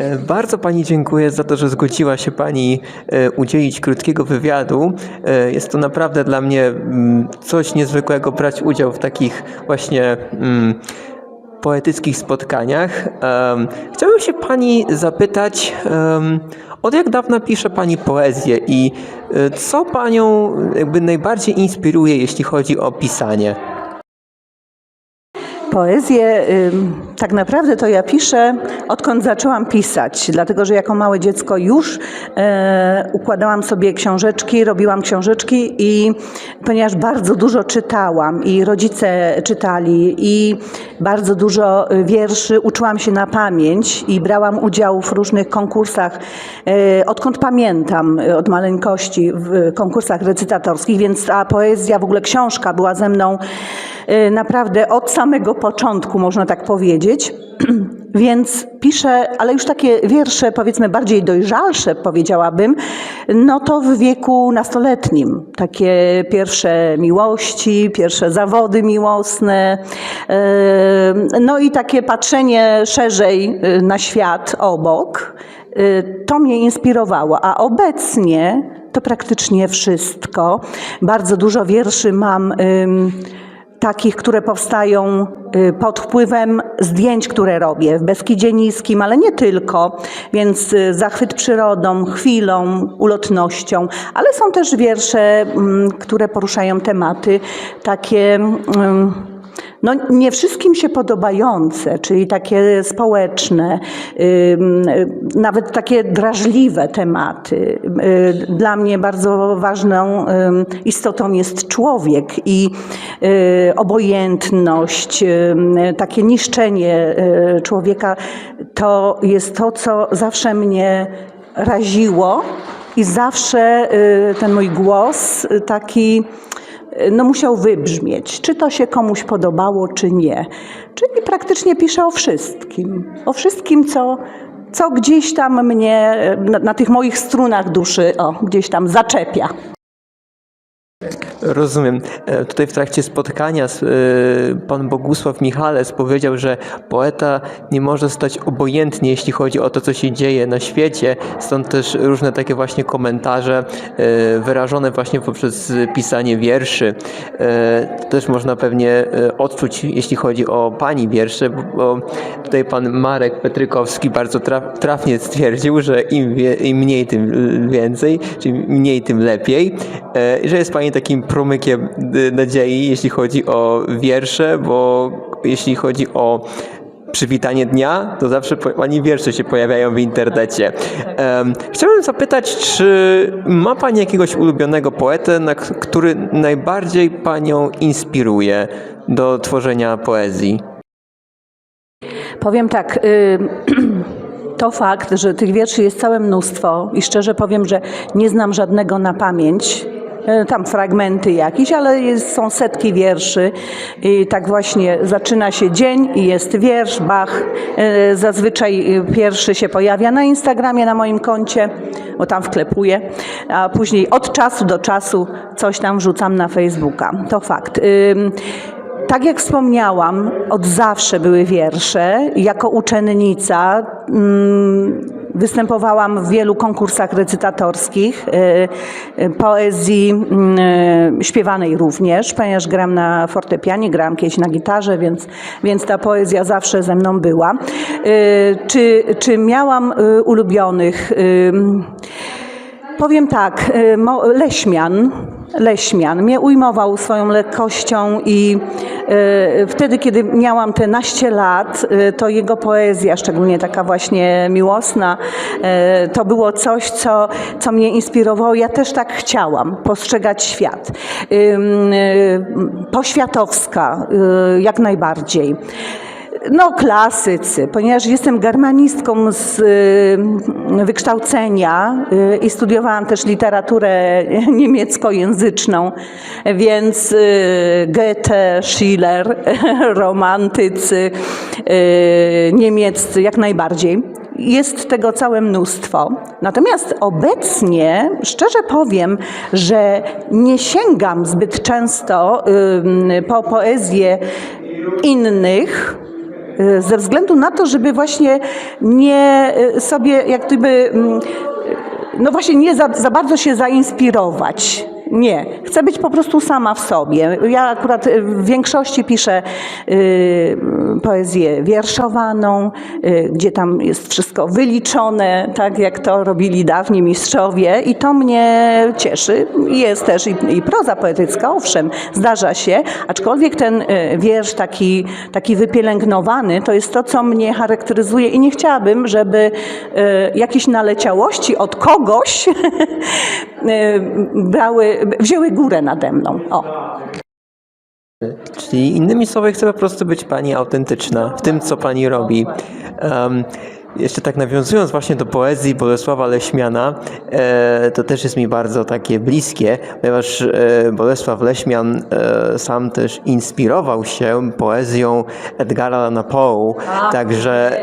E, Bardzo Pani dziękuję za to, że zgodziła się Pani e, udzielić krótkiego wywiadu. E, Jest to naprawdę dla mnie mm, coś niezwykłego brać udział w takich właśnie mm, poetyckich spotkaniach. Chciałbym się Pani zapytać, od jak dawna pisze Pani poezję i co Panią jakby najbardziej inspiruje, jeśli chodzi o pisanie? Poezję tak naprawdę to ja piszę odkąd zaczęłam pisać, dlatego że jako małe dziecko już e, układałam sobie książeczki, robiłam książeczki i ponieważ bardzo dużo czytałam i rodzice czytali i bardzo dużo wierszy uczyłam się na pamięć i brałam udział w różnych konkursach, e, odkąd pamiętam, e, od maleńkości w konkursach recytatorskich, więc ta poezja, w ogóle książka była ze mną e, naprawdę od samego początku, można tak powiedzieć. Więc piszę, ale już takie wiersze, powiedzmy bardziej dojrzalsze, powiedziałabym, no to w wieku nastoletnim. Takie pierwsze miłości, pierwsze zawody miłosne, e, no i takie patrzenie szerzej e, na świat obok. E, To mnie inspirowało, a obecnie to praktycznie wszystko. Bardzo dużo wierszy mam. takich, które powstają pod wpływem zdjęć, które robię w Beskidzie Niskim, ale nie tylko, więc y, zachwyt przyrodą, chwilą, ulotnością, ale są też wiersze, mm, które poruszają tematy takie mm, no, nie wszystkim się podobające, czyli takie społeczne, y, nawet takie drażliwe tematy. Y, Dla mnie bardzo ważną istotą jest człowiek i y, obojętność, takie niszczenie człowieka to jest to, co zawsze mnie raziło i zawsze ten mój głos taki no musiał wybrzmieć, czy to się komuś podobało, czy nie. Czyli praktycznie piszę o wszystkim, o wszystkim, co, co gdzieś tam mnie na, na tych moich strunach duszy, o, gdzieś tam zaczepia. Rozumiem. E, Tutaj w trakcie spotkania e, pan Bogusław Michales powiedział, że poeta nie może stać obojętnie, jeśli chodzi o to, co się dzieje na świecie. Stąd też różne takie właśnie komentarze e, wyrażone właśnie poprzez pisanie wierszy. To też można pewnie odczuć, jeśli chodzi o pani wiersze, bo- tutaj pan Marek Petrykowski bardzo traf, trafnie stwierdził, że im, wie, im mniej, tym więcej, czyli mniej, tym lepiej. Że jest pani takim promykiem y, nadziei, jeśli chodzi o wiersze, bo jeśli chodzi o przywitanie dnia, to zawsze pani wiersze się pojawiają w internecie. Em, Chciałbym zapytać, czy ma pani jakiegoś ulubionego poetę, na, który najbardziej panią inspiruje do tworzenia poezji? Powiem tak. y, To fakt, że tych wierszy jest całe mnóstwo i szczerze powiem, że nie znam żadnego na pamięć. Y, Tam fragmenty jakieś, ale jest, są setki wierszy. I tak właśnie zaczyna się dzień i jest wiersz, Bach. Y, Zazwyczaj y, pierwszy się pojawia na Instagramie, na moim koncie, bo tam wklepuję, a później od czasu do czasu coś tam wrzucam na Facebooka. To fakt. Tak jak wspomniałam, od zawsze były wiersze. Jako uczennica mm, występowałam w wielu konkursach recytatorskich, y, y, poezji mm, y, śpiewanej również, ponieważ gram na fortepianie, gram kiedyś na gitarze, więc, więc ta poezja zawsze ze mną była. Czy, czy miałam ulubionych? Y, Powiem tak, Leśmian, Leśmian mnie ujmował swoją lekkością i y, wtedy, kiedy miałam te naście lat, y, to jego poezja, szczególnie taka właśnie miłosna, y, to było coś, co, co mnie inspirowało. Ja też tak chciałam postrzegać świat. Ym, y, Poświatowska, y, jak najbardziej. No, klasycy, ponieważ jestem germanistką z y, wykształcenia y, i studiowałam też literaturę niemieckojęzyczną, więc y, Goethe, Schiller, romantycy niemieccy jak najbardziej. Jest tego całe mnóstwo. Natomiast obecnie, szczerze powiem, że nie sięgam zbyt często po poezję innych, ze względu na to, żeby właśnie nie y, sobie jak gdyby, mm, no właśnie nie za, za bardzo się zainspirować. Nie, chcę być po prostu sama w sobie. Ja akurat y, w większości piszę y, poezję wierszowaną, y, gdzie tam jest wszystko wyliczone, tak jak to robili dawni mistrzowie i to mnie cieszy. Jest też i, i proza poetycka, owszem, zdarza się, aczkolwiek ten wiersz taki, taki wypielęgnowany to jest to, co mnie charakteryzuje i nie chciałabym, żeby jakieś naleciałości od kogoś brały, wzięły górę nade mną. O. Czyli innymi słowy, chcę po prostu być pani autentyczna w tym, co pani robi. Em, jeszcze tak nawiązując właśnie do poezji Bolesława Leśmiana, e, to też jest mi bardzo takie bliskie, ponieważ e, Bolesław Leśmian e, sam też inspirował się poezją Edgara Allana Poe, także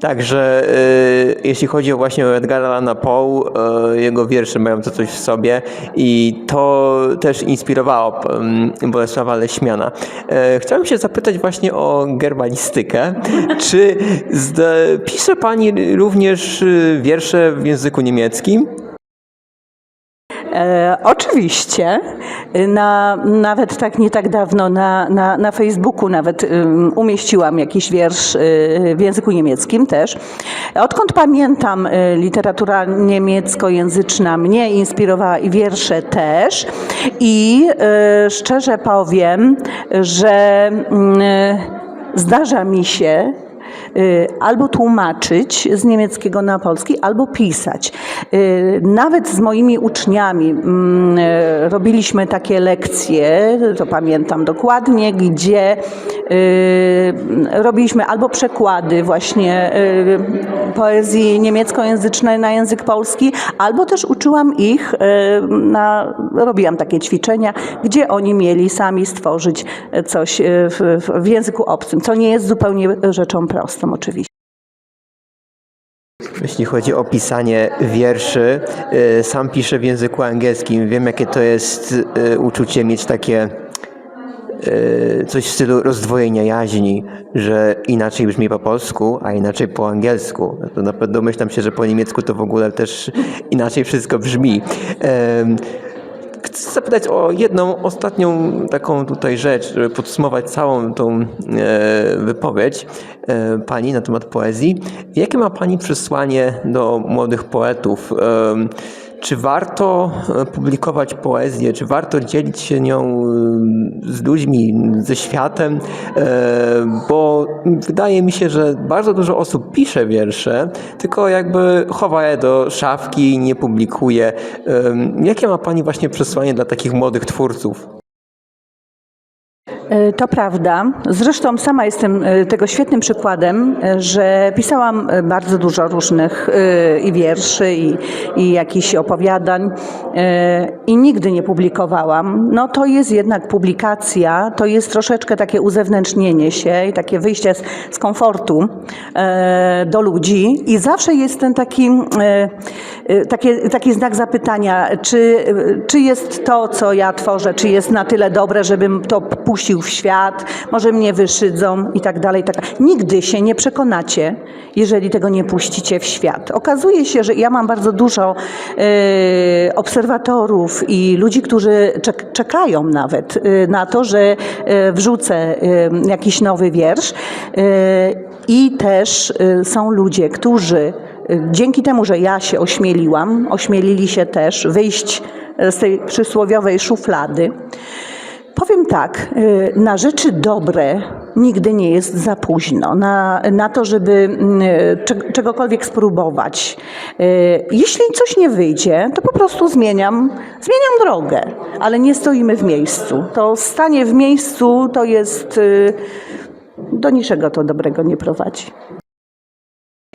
Także y, jeśli chodzi o właśnie o Edgara Allana Poe, y, jego wiersze mają to coś w sobie i to też inspirowało y, Bolesława Leśmiana. Y, chciałem się zapytać właśnie o gerbalistykę. Czy zda, pisze Pani również y, wiersze w języku niemieckim? E, oczywiście. Na, nawet tak nie tak dawno na, na, na Facebooku nawet um, umieściłam jakiś wiersz y, w języku niemieckim też. Odkąd pamiętam, y, literatura niemieckojęzyczna mnie inspirowała i wiersze też. I y, szczerze powiem, że y, zdarza mi się albo tłumaczyć z niemieckiego na polski, albo pisać. Y, Nawet z moimi uczniami mm, y, robiliśmy takie lekcje, to pamiętam dokładnie, gdzie y, robiliśmy albo przekłady właśnie y, poezji niemieckojęzycznej na język polski, albo też uczyłam ich, y, na, robiłam takie ćwiczenia, gdzie oni mieli sami stworzyć coś y, w, w- w języku obcym, co nie jest zupełnie rzeczą prostą oczywiście. Jeśli chodzi o pisanie wierszy, y, sam piszę w języku angielskim. Wiem, jakie to jest y, uczucie mieć takie y, coś w stylu rozdwojenia jaźni, że inaczej brzmi po polsku, a inaczej po angielsku. No To na pewno domyślam się, że po niemiecku to w ogóle też inaczej wszystko brzmi. Chcę zapytać o jedną ostatnią taką tutaj rzecz, żeby podsumować całą tą e, wypowiedź e, Pani na temat poezji. Jakie ma Pani przesłanie do młodych poetów? Em, czy warto e, publikować poezję? Czy warto dzielić się nią e, z ludźmi, ze światem? E, Bo wydaje mi się, że bardzo dużo osób pisze wiersze, tylko jakby chowa je do szafki, nie publikuje. Jakie ma Pani właśnie przesłanie dla takich młodych twórców? E, To prawda. Zresztą sama jestem e, tego świetnym przykładem, e, że pisałam bardzo dużo różnych i wierszy, i, i jakichś opowiadań i nigdy nie publikowałam. No to jest jednak publikacja, to jest troszeczkę takie uzewnętrznienie się i takie wyjście z, z komfortu do ludzi i zawsze jest ten taki, takie, taki znak zapytania, czy, czy jest to, co ja tworzę, czy jest na tyle dobre, żebym to w świat, może mnie wyszydzą i tak dalej. i Tak. dalej. Nigdy się nie przekonacie, jeżeli tego nie puścicie w świat. Okazuje się, że ja mam bardzo dużo e, obserwatorów i ludzi, którzy czek- czekają nawet e, na to, że e, wrzucę e, jakiś nowy wiersz. E, I też są ludzie, którzy dzięki temu, że ja się ośmieliłam, ośmielili się też wyjść z tej przysłowiowej szuflady. Powiem tak, y, na rzeczy dobre nigdy nie jest za późno, na, na to, żeby cze- czegokolwiek spróbować. Y, Jeśli coś nie wyjdzie, to po prostu zmieniam, zmieniam drogę, ale nie stoimy w miejscu. To stanie w miejscu to jest, y, do niczego to dobrego nie prowadzi.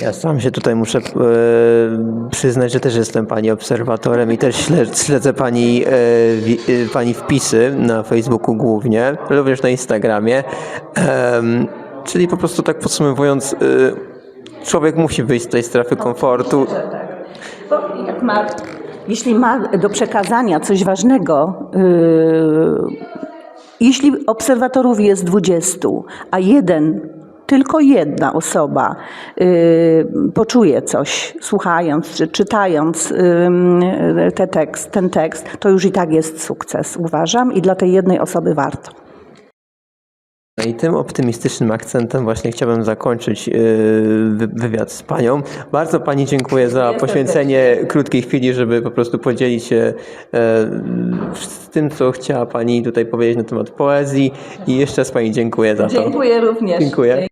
Ja sam się tutaj muszę e, przyznać, że też jestem Pani obserwatorem i też śledzę, śledzę pani, e, wi, e, pani wpisy na Facebooku głównie, również na Instagramie. Czyli po prostu tak podsumowując, e, człowiek musi wyjść z tej strefy komfortu. Bo jak ma, jeśli ma do przekazania coś ważnego, yy, jeśli obserwatorów jest 20, a jeden tylko jedna osoba y, poczuje coś, słuchając czy czytając ym, te tekst, ten tekst, to już i tak jest sukces, uważam, i dla tej jednej osoby warto. No i tym optymistycznym akcentem właśnie chciałbym zakończyć wy- wywiad z Panią. Bardzo Pani dziękuję za poświęcenie krótkiej chwili, żeby po prostu podzielić się e, z tym, co chciała Pani tutaj powiedzieć na temat poezji i jeszcze raz Pani dziękuję za to. Dziękuję również. Dziękuję.